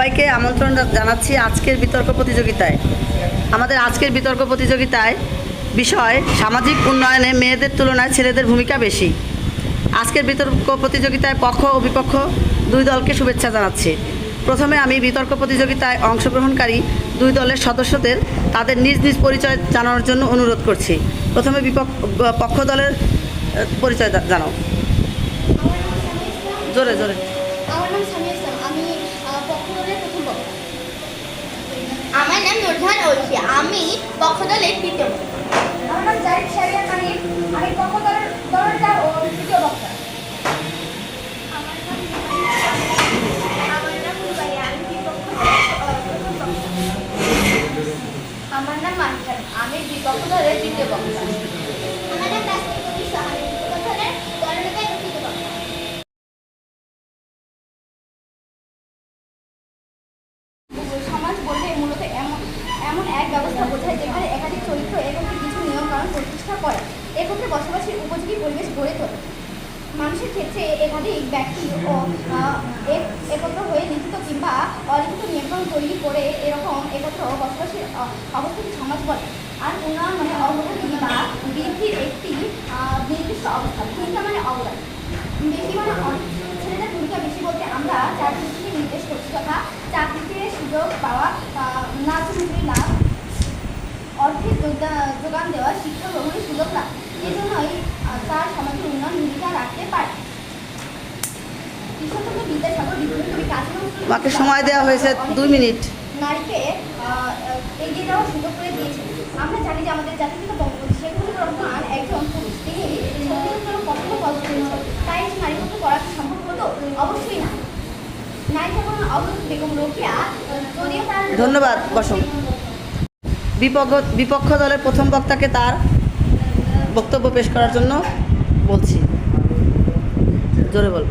সবাইকে আমন্ত্রণ জানাচ্ছি আজকের বিতর্ক প্রতিযোগিতায়। আমাদের আজকের বিতর্ক প্রতিযোগিতায় বিষয় সামাজিক উন্নয়নে মেয়েদের তুলনায় ছেলেদের ভূমিকা বেশি। আজকের বিতর্ক প্রতিযোগিতায় পক্ষ ও বিপক্ষ দুই দলকে শুভেচ্ছা জানাচ্ছি। প্রথমে আমি বিতর্ক প্রতিযোগিতায় অংশগ্রহণকারী দুই দলের সদস্যদের তাদের নিজ নিজ পরিচয় জানানোর জন্য অনুরোধ করছি। প্রথমে বিপক্ষ, পক্ষ দলের পরিচয় জানাও। জোরে জোরে। আমার নাম সামিয়া ইসলাম আমি আহ, পক্ষদলের প্রথম বক্তা আমার নাম নুরজাহান ঐশী আমি পক্ষদলের তৃতীয় বক্তা। আমার নাম জাহিদ শারিয়া আমি আমি পক্ষদলের দলটা ও তৃতীয় বক্তা। আমার নাম আমার নাম রুবাইয়া আমি বিপক্ষ আমার নাম মানসার আমি বিপক্ষ দলের তৃতীয় বক্তা আমার নাম তাসমিম কবির সাহা আমি বিপক্ষ দলের দলনেতা এবং তৃতীয় বক্তা সমাজ বলতে মূলত এমন এমন এক ব্যবস্থা বোঝায় যেখানে একাধিক চরিত্র একত্রে কিছু নিয়ম কারণ প্রতিষ্ঠা করে একত্রে বসবাসের উপযোগী পরিবেশ গড়ে তোলে মানুষের ক্ষেত্রে একাধিক ব্যক্তি ও আহ, এক- একত্র হয়ে লিখিত কিংবা অলিখিত নিয়ন্ত্রণ তৈরি করে এরকম একত্র বসবাসের আহ, অবস্থাকে সমাজ বলে। আর উন্নয়ন মানে অগ্রগতি বা বৃদ্ধির একটি নির্দিষ্ট অবস্থা ভূমিকা মানে অবদান। বেশি মানে ছেলেদের ভূমিকা বেশি বলতে আমরা চাকরিকে নির্দেশ করছি তথা চাকরিতে সুযোগ পাওয়া না চাকরি লাভ, অর্থের যোগান দেওয়া, শিক্ষা গ্রহণের সুযোগ লাভ এজন্যই তার সমাজের উন্নয়ন ভূমিকা রাখতে পারে। মাকে সময় দেওয়া হয়েছে দুই মিনিট। নারীকে এগিয়ে যাওয়ার সুযোগ করে দিয়েছে আমরা জানি যে আমাদের জাতির পিতা বঙ্গবন্ধু শেখ মুজিবুর রহমান একজন পুরুষ। তিনি সত্যিকার কখনো পদ করেছেন তাই যে নারী পক্ষে করা সম্ভব হতো অবশ্যই না। নারী যখন অবরোধ বেগম রোকেয়া যদিও তার ধন্যবাদ, বসো। বিপক্ষ বিপক্ষ দলের প্রথম বক্তাকে তার বক্তব্য পেশ করার জন্য বলছি। জোরে বলব।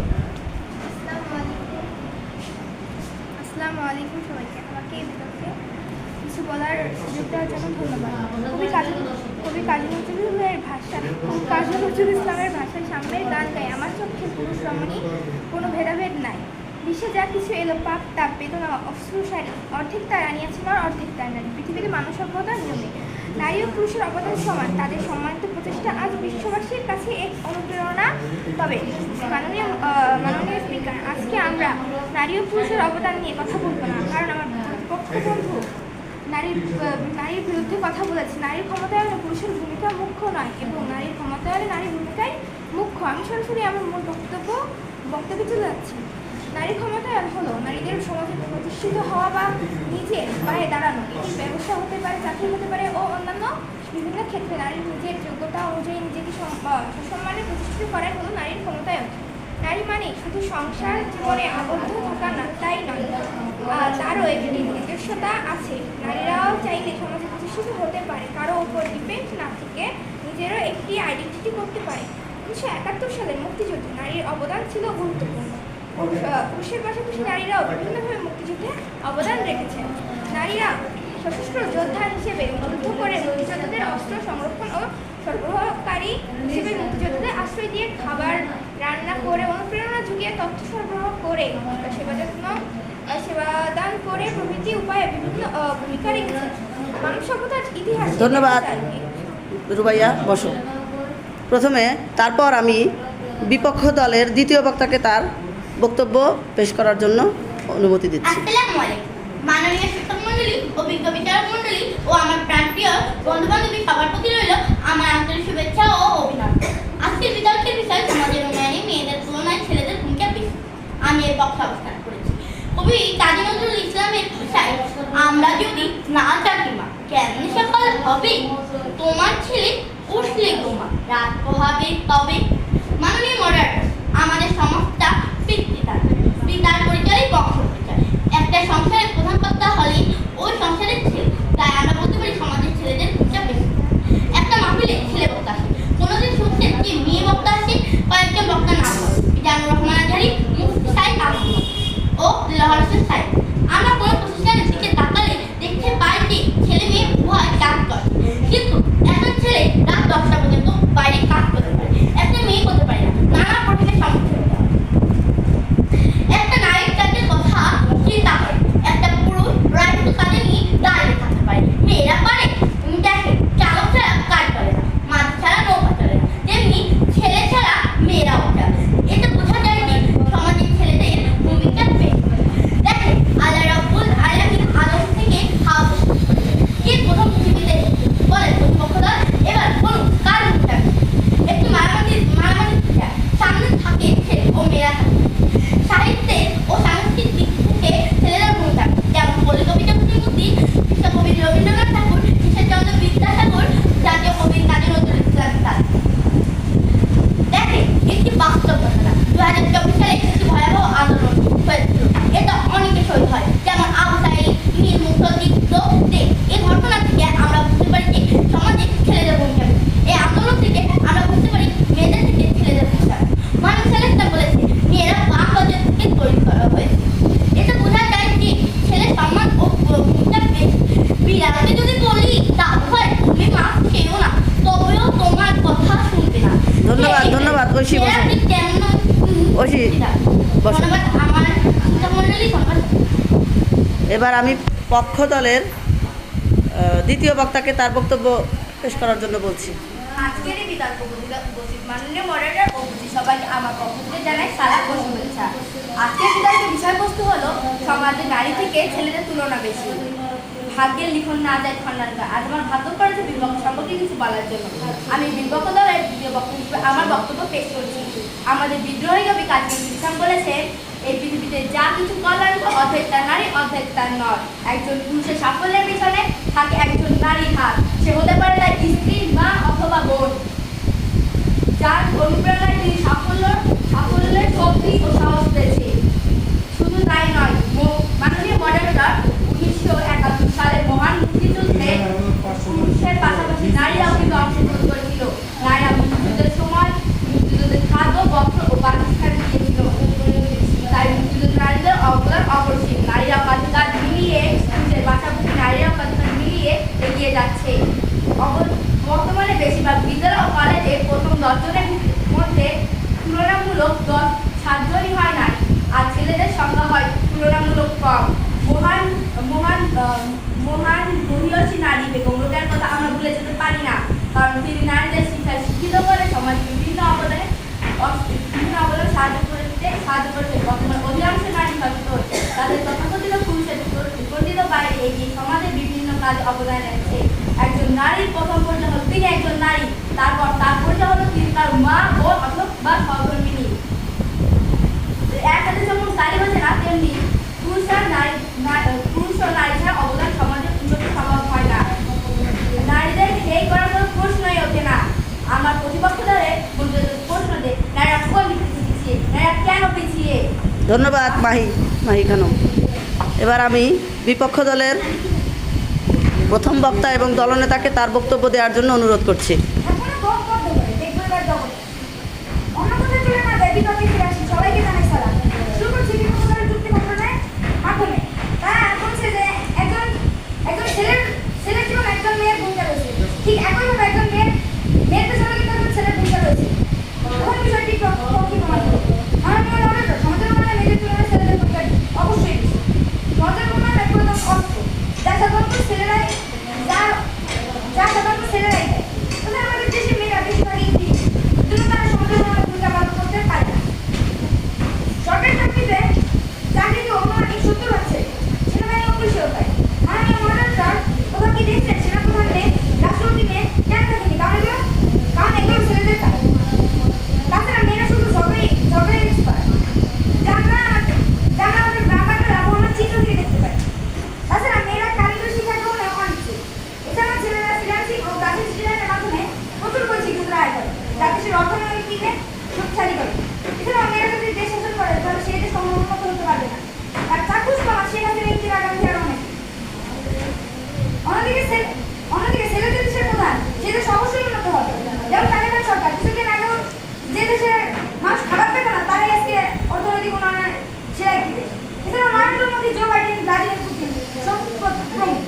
আসসালামু আলাইকুম সবাইকে। আমাকে এই বিতর্কে কিছু বলার সুযোগ দেওয়ার জন্য ধন্যবাদ। কবি কাজী কবি কাজী নজরুলের ভাষা কাজী নজরুল ইসলামের ভাষায় সামনের গান গায়। আমার চোখে পুরুষ রমণী, কোনো ভেদাভেদ নাই। বিশ্বে যা কিছু এলো পাপ, তাপ, বেদনা অশ্রুসারি অর্ধেক তার আনিয়াছিল আর অর্ধেক তার নারী পৃথিবীতে মানুষ সভ্যতার নিয়মে। নারী ও পুরুষের অবদান সমান। তাদের সম্মানিত প্রচেষ্টা আজ বিশ্ববাসীর কাছে এক অনুপ্রেরণা। তবে মাননীয় মাননীয় স্পিকার আজকে আমরা নারী ও পুরুষের অবদান নিয়ে কথা বলব না, কারণ আমার নারীর নারীর বিরুদ্ধে কথা বলেছে। নারীর ক্ষমতায়নে পুরুষের ভূমিকা মুখ্য নয় এবং নারীর ক্ষমতায়নে নারীর ভূমিকাই মুখ্য। আমি সরাসরি আমার মূল বক্তব্য বক্তব্যে চলে যাচ্ছি। নারী ক্ষমতায়ন হলো নারীদের সমাজে প্রতিষ্ঠিত হওয়া বা নিজের পায়ে দাঁড়ানো এটি ব্যবসা হতে পারে চাকরি হতে পারে ও অন্যান্য বিভিন্ন ক্ষেত্রে। নারীর নিজের যোগ্যতা অনুযায়ী নিজেকে সম- আহ, সসম্মানে প্রতিষ্ঠিত করাই হলো নারীর ক্ষমতায়ন নারী মানে শুধু সংসার জীবনে আবদ্ধ থাকা না তাই নয়। তারও একটি নিজস্বতা আছে। নারীরাও চাইলে সমাজে প্রতিষ্ঠিত হতে পারে। কারও ওপর ডিপেন্ড না থেকে নিজেরও একটি আইডেন্টিটি করতে পারে। উনিশশো একাত্তর সালে মুক্তিযুদ্ধে নারীর অবদান ছিল গুরুত্বপূর্ণ। পুরুষের পাশাপাশি নারীরাও বিভিন্নভাবে মুক্তিযুদ্ধে অবদান রেখেছেন। নারীরা সশস্ত্র যোদ্ধা হিসেবে যুদ্ধ করে মুক্তিযোদ্ধাদের অস্ত্র সংরক্ষণ ও সরবরাহকারী হিসেবে মুক্তিযোদ্ধাদের আশ্রয় দিয়ে খাবার রান্না করে অনুপ্রেরণা জুগিয়ে তথ্য সরবরাহ করে সেবা যত্ন সেবাদান করে প্রভৃতি উপায়ে বিভিন্ন ভূমিকা রেখেছেন মানব সভ্যতার ইতিহাস ধন্যবাদ। রুবাইয়া বসো। প্রথমে তারপর আমি বিপক্ষ দলের দ্বিতীয় বক্তাকে তার বক্তব্য পেশ করার জন্য অনুমতি দিচ্ছি। মাননীয় শিক্ষক মণ্ডলী অভিজ্ঞ বিচারক মণ্ডলী ও আমার প্রাণপ্রিয় বন্ধু বান্ধবী সবার প্রতি রইল আমার আন্তরিক শুভেচ্ছা ও অভিনন্দন। মেয়েদের তুলনায় ছেলেদের ভূমিকা বেশি আমি এর পক্ষে অবস্থান করেছি। কবি, কাজী নজরুল ইসলামের ভাষায় আমরা যদি না চাকরি মা, কেমন সকাল হবে? তোমার ছেলে উঠলে গোমা রাত পোহাবে, তবে ধন্যবাদ ঐশী বসো। ঐশী বসো। এবার আমি পক্ষ দলের দ্বিতীয় বক্তাকে তার বক্তব্য পেশ করার জন্য বলছি। সবাইকে আমার আজকের বিষয়বস্তু হলো সমাজে নারী থেকে ছেলেদের তুলনা বেশি। ভাগ্যের লিখন না যায় খন্ডার আজ আমার ভাগ্য করেছে বিপক্ষ বলার জন্য। আমি বিপক্ষ দলের দ্বিতীয় বক্তব্য আমার বক্তব্য পেশ করছি। আমাদের বিদ্রোহী কবি কাজী ইসলাম বলেছেন, এই পৃথিবীতে যা কিছু কল্যাণ অর্ধেক তার নারী অর্ধেক তার নয়। একজন পুরুষের সাফল্যের পিছনে থাকে একজন নারীর হাত। সে হতে পারে তার স্ত্রী, মা অথবা বোন। যার অনুপ্রেরণায় তিনি সাফল্য, সাফল্যের শক্তি ও সাহস পেয়েছে শুধু তাই নয় মাননীয় মডারেটর উনিশশো একাত্তর সালে মহান মুক্তিযুদ্ধে পুরুষের পাশাপাশি নারীরাও কিন্তু অংশগ্রহণ করেছিল নারীরা মুক্তিযুদ্ধের সময় মুক্তিযুদ্ধের খাদ্য বস্ত্র ও বাসস্থান দিয়েছিল তাই মুক্তিযুদ্ধ নারীদের অবদান অপরিসীম নারীরা কাঁধে কাঁধ মিলিয়ে পুরুষের পাশাপাশি নারীরাও কাঁধে কাঁধ মিলিয়ে এগিয়ে যাচ্ছে অব- বর্তমানে বেশিরভাগ বিদ্যালয় ও কলেজে প্রথম দশজনের মধ্যে তুলনামূলক দশ সাতজনই হয় না আর ছেলেদের সংখ্যা হয় তুলনামূলক কম মহান মহান আহ, মহান মহিয়সী নারী বেগম রোকেয়ার কথা আমরা ভুলে যেতে পারি না কারণ তিনি নারীদের শিক্ষায় শিক্ষিত করে সমাজে বিভিন্ন অবদানে অস- বিভিন্ন অবদানে সাহায্য করতে সাহায্য করতে বর্তমানে অধিকাংশ নারী সচেতন তাদের তথাকথিত পুরুষের বিপরীত বাইরে এগিয়ে সমাজের বিভিন্ন কাজে অবদান রাখছে। একজন নারীর প্রথম পরিচয় হলো তিনি একজন নারী, তারপর তার পরিচয় হলো তিনি তার মা যেমন তালি বাজে না, তেমনি পুরুষ আর নারী পুরুষ ও নারী ছাড়া অবদান সমাজের উন্নতি সম্ভব হয় না। নারীদের এই করার কোনো প্রশ্নই ওঠে না। আমার প্রতিপক্ষ প্রশ্ন দে নারীরা কোন নারীরা কেন পিছিয়ে? ধন্যবাদ, মাহি। মাহি খানম এবার আমি বিপক্ষ দলের প্রথম বক্তা এবং দলনেতাকে তার বক্তব্য দেওয়ার জন্য অনুরোধ করছি এখনও দম বন্ধ করে দেখব এবার জগৎ অন্য কোথাও চলে না দেবী কবি ফিরে আসি সবাইকে জানাই সালাম শুরু করছি বিপক্ষ দলের যুক্তি ঘটনায় মাধ্যমে তারা বলছে যে একজন একজন ছেলের ছেলের জীবন একজন মেয়ের ভূমিকা রয়েছে ঠিক একইভাবে একজন মেয়ের মেয়ের পেছনে কিন্তু একজন ছেলের ভূমিকা রয়েছে কোন বিষয়টি পক্ষে প্রমাণ করব মাননীয় মডারেটর সমাজের উন্নয়নে মেয়েদের তুলনায় ছেলেদের ভূমিকা অবশ্যই বেশি সমাজের উন্নয়ন এক প্রধান অস্ত্র যা সাধারণত ছেলেরাই যা যা সাধারণত ছেলেরাই দেয় তবে আমাদের দেশে মেয়েরা বেশিরভাগই গৃহিণী। এজন্য তারা সমাজের উন্নয়নে ভূমিকা পালন করতে পারে না সরকারি চাকরিতে চাকরিতে অনুমানিক সত্তর হচ্ছে সেনাবাহিনী পুলিশেও তাই মাননীয় মডারেটর কোথাও কি দেখছেন সেনাপ্রধান মেয়ে রাষ্ট্রপতি মেয়ে কেন থাকেনি কারণ এগুলো কারণ এগুলো ছেলেদের কাজ তাছাড়া মেয়েরা শুধু সবাই সবাই এক্সপার্ট যারা যারা আমাদের ব্রাহ্মণরা আমরা চিত্র থেকে দেখতে পাই তাছাড়া মেয়েরা কারিগরি শিক্ষা গ্রহণে অনিচ্ছে এছাড়া ছেলেরা ফ্রিল্যান্সিং ও গ্রাফিক ডিজাইনের মাধ্যমে প্রচুর পরিচিত আয় করে যা দেশের অর্থনৈতিক দিকে শক্তিশালী করে এছাড়াও মেয়েরা যদি দেশ শাসন করে তাহলে সেই দেশ কখনো উন্নত হতে পারবে না আর চাক্ষুষ পাওয়া শেখ হাসিনা ইন্দিরা গান্ধী আরও অনেক অন্যদিকে ছেলে- অন্যদিকে ছেলেদের দেশের প্রধান সে দেশ অবশ্যই উন্নত হবে যেমন তালিবান সরকার কিছুদিন আগেও যে দেশের মানুষ খাবার পেত না তারাই আজকে অর্থনৈতিক উন্নয়নের সেরা একটি দেশ এছাড়া Narendra Modi Joe Biden Vladimir Putin সব প্র- প্রমুখ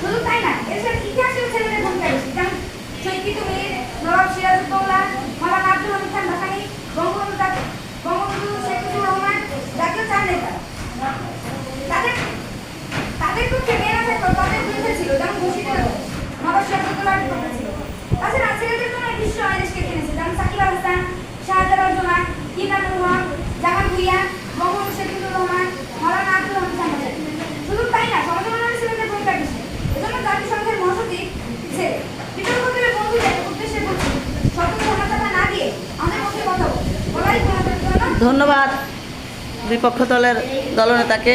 শুধু তাই না এছাড়া ইতিহাসের ছেলেদের ভূমিকা বেশি যেমন শৈকিত মীর নবাব সিরাজউদ্দৌলা মাওলানা আব্দুল হামিদ খান ভাসানী বঙ্গবন্ধু তা- বঙ্গবন্ধু শেখ মুজিবুর রহমান জাতীয় চার নেতা তাদের তাদের পক্ষে মেয়েরা থাকতো তাদের বিরুদ্ধে ছিল যেমন ঘোষিত নবাব সিরাজউদ্দৌলার পক্ষে ছিল তাছাড়া ছেলেদের জন্য বিশ্ব আদেশকে কিনেছে যেমন সাকিব আল হাসান শাহজালাল জোহান কিনানুল হক জাহান ভুইয়া বঙ্গবন্ধু রহমান শুধু তাই না ভূমিকা এজন্য জাতিসংঘের মহাসচিব বিতর্কদের বন্ধুদের উদ্দেশ্যে বলছি সমাচার না দিয়ে আমাদের পক্ষে কথা বলাই ধন্যবাদ বিপক্ষ দলের দলনেতাকে।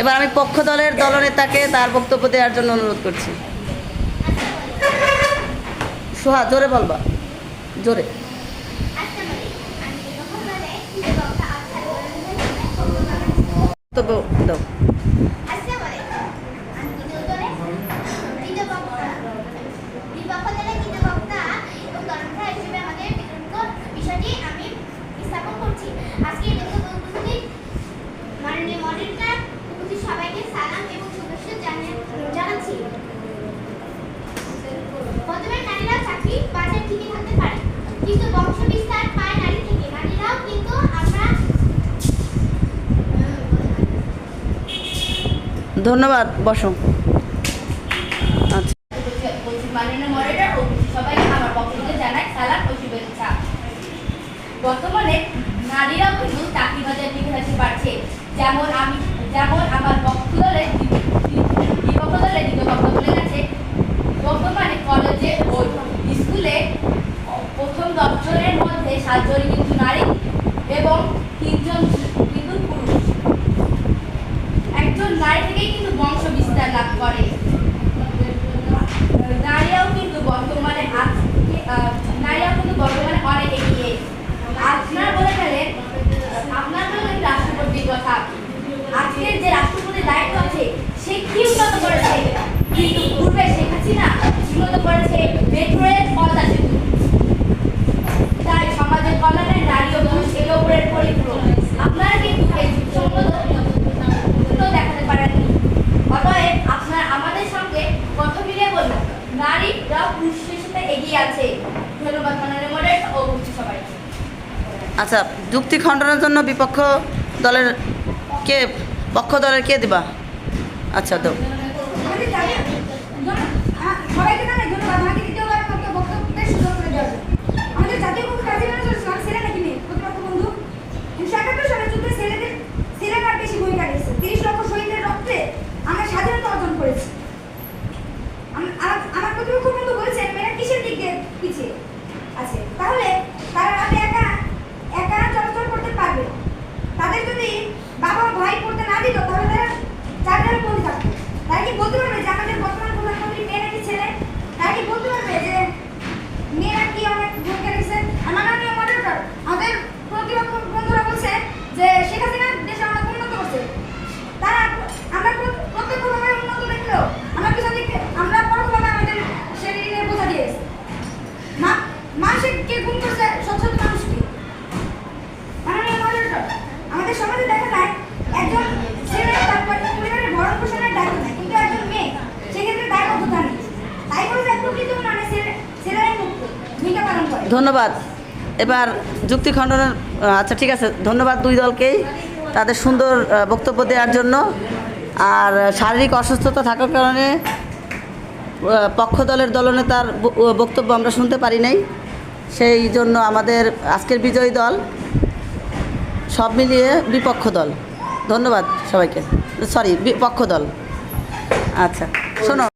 এবার আমি পক্ষ দলের দলনেতাকে তার বক্তব্য দেওয়ার জন্য অনুরোধ করছি। সোহা, জোরে বলবা। জোরে আসতে পারি আমি বিপক্ষ দলে বক্তা আচ্ছা বক্তব্য দাও আসসালামু আলাইকুম। আমি দ্বিতীয় দলে তৃতীয় বক্তা। বিপক্ষ দলে তৃতীয় বক্তা এবং দলনেতা হিসেবে আমাদের বিতর্ক বিষয়টি আমি স্থাপন করছি। আজকে এই বিতর্ক উপস্থিত মাননীয় মডারেটর, উপস্থিত সবাইকে সালাম এবং শুভেচ্ছা জানিয়ে- জানাচ্ছি। বর্তমানে নারীরা চাকরি বাজার ঠিকই থাকতে পারে কিন্তু বংশ বিস্তার পায় নারী থেকে নারীরাও কিন্তু আমরা ধন্যবাদ বসো আচ্ছা বলছি মাননীয় মডারেটর ও উপস্থিত সবাইকে আমার পক্ষ থেকে জানাই সালাম ও শুভেচ্ছা বর্তমানে নারীরাও কিন্তু চাকরি বাজার দিকে বাড়ছে। যেমন আমি, যেমন আমার পক্ষ দলের বি- বি- বিপক্ষ দলের দ্বিতীয় পক্ষ বলে গেছে বর্তমানে কলেজে ও স্কুলে প্রথম দপ্তরের মধ্যে সাতজন কিন্তু নারী এবং তিনজন কিন্তু পুরুষ নারী থেকেই কিন্তু বংশ বিস্তার লাভ করে। নারীরাও কিন্তু বর্তমানে নারীরাও কিন্তু বর্তমানে অনেক এগিয়ে। আপনার বলে গেলেন আপনার বলে গেলেন রাষ্ট্রপতির কথা। আজকের যে রাষ্ট্রপতির দায়িত্ব আছে, সে কি উন্নত করেছে? কিন্তু পূর্বে শেখ হাসিনা উন্নত করেছে মেট্রো রেল পদ্মা সেতু তাই সমাজের কল্যাণে নারী ও পুরুষ একে অপরের পরিপূরক আপনারা কিন্তু এই যুক্তিসঙ্গত উন্নত দেখাতে পারেননি অতএব আপনার আমাদের সঙ্গে কথা মিলিয়ে বলুন নারীরা পুরুষের সাথে এগিয়ে আছে ধন্যবাদ মাননীয় মডারেটর ও উপস্থিত সবাইকে আচ্ছা যুক্তি খণ্ডনের জন্য বিপক্ষ দলের কে পক্ষ দলের কে দিবা? আচ্ছা দাও আমাদের জাতীয় আ- সবাইকে জানাই ধন্যবাদ আমাকে দ্বিতীয়বার মতো বক্তব্যের সুযোগ করে দেওয়ার জন্য। আমাদের জাতীয় কবি কাজী নজরুল ইসলাম ছিলেন নাকি নেই প্রতিপক্ষ বন্ধু উনিশশো একাত্তর সালে যুদ্ধে ছেলেদের ছেলেরা বেশি ভূমিকা রেখেছে তিরিশ লক্ষ শহীদের রক্তে আমরা স্বাধীনতা অর্জন করেছি আম- আম- আমার প্রতিপক্ষ বন্ধু বলছেন মেয়েরা কিসের দিক দিয়ে পিছিয়ে আছে তাহলে তারা রাতে একা একা চলাচল করতে পারবে তাদের যদি বাবা ও ভাই পড়তে না দিত তাহলে তারা চারটারে বন্দি থাকতো তারা কি বলতে পারবে যে আমাদের বর্তমান প্রধানমন্ত্রী মেয়ে নাকি ছেলে তারা কি বলতে পারবে যে মেয়েরা কি অনেক ভূমিকা রেখেছে আর মাননীয় মডারেটর আমাদের প্রতিপক্ষ বন্ধুরা বলছে যে শেখ হাসিনা দেশে অনেক উন্নত করছে তারা আমরা প্র- প্রত্যক্ষভাবে উন্নত দেখলেও আমরা পিছন দিকে আমরা পরোক্ষভাবে আমাদের শরীরে বোঝা দিয়েছি মা মানুষকে গুম করছে সচ্ছল মানুষকে মাননীয় মডারেটর আমাদের সমাজে দেখা যায় একজন ছেলে তার পরি- পরিবারের ভরণ পোষণের দায়িত্ব নেয় কিন্তু একজন মেয়ে সেক্ষেত্রে দায়বদ্ধতা নেই তাই বলে যে প্রকৃত মানে ছেলে ছেলেরাই মুক্ত ভূমিকা পালন করে ধন্যবাদ। এবার যুক্তি খণ্ডনের আচ্ছা ঠিক আছে, ধন্যবাদ দুই দলকেই তাদের সুন্দর বক্তব্য দেওয়ার জন্য। আর শারীরিক অসুস্থতা থাকার কারণে পক্ষ দলের দলনেতার বক্তব্য আমরা শুনতে পারি নাই। সেই জন্য আমাদের আজকের বিজয়ী দল সব মিলিয়ে বিপক্ষ দল। ধন্যবাদ সবাইকে। সরি বিপক্ষ দল। আচ্ছা শোনো।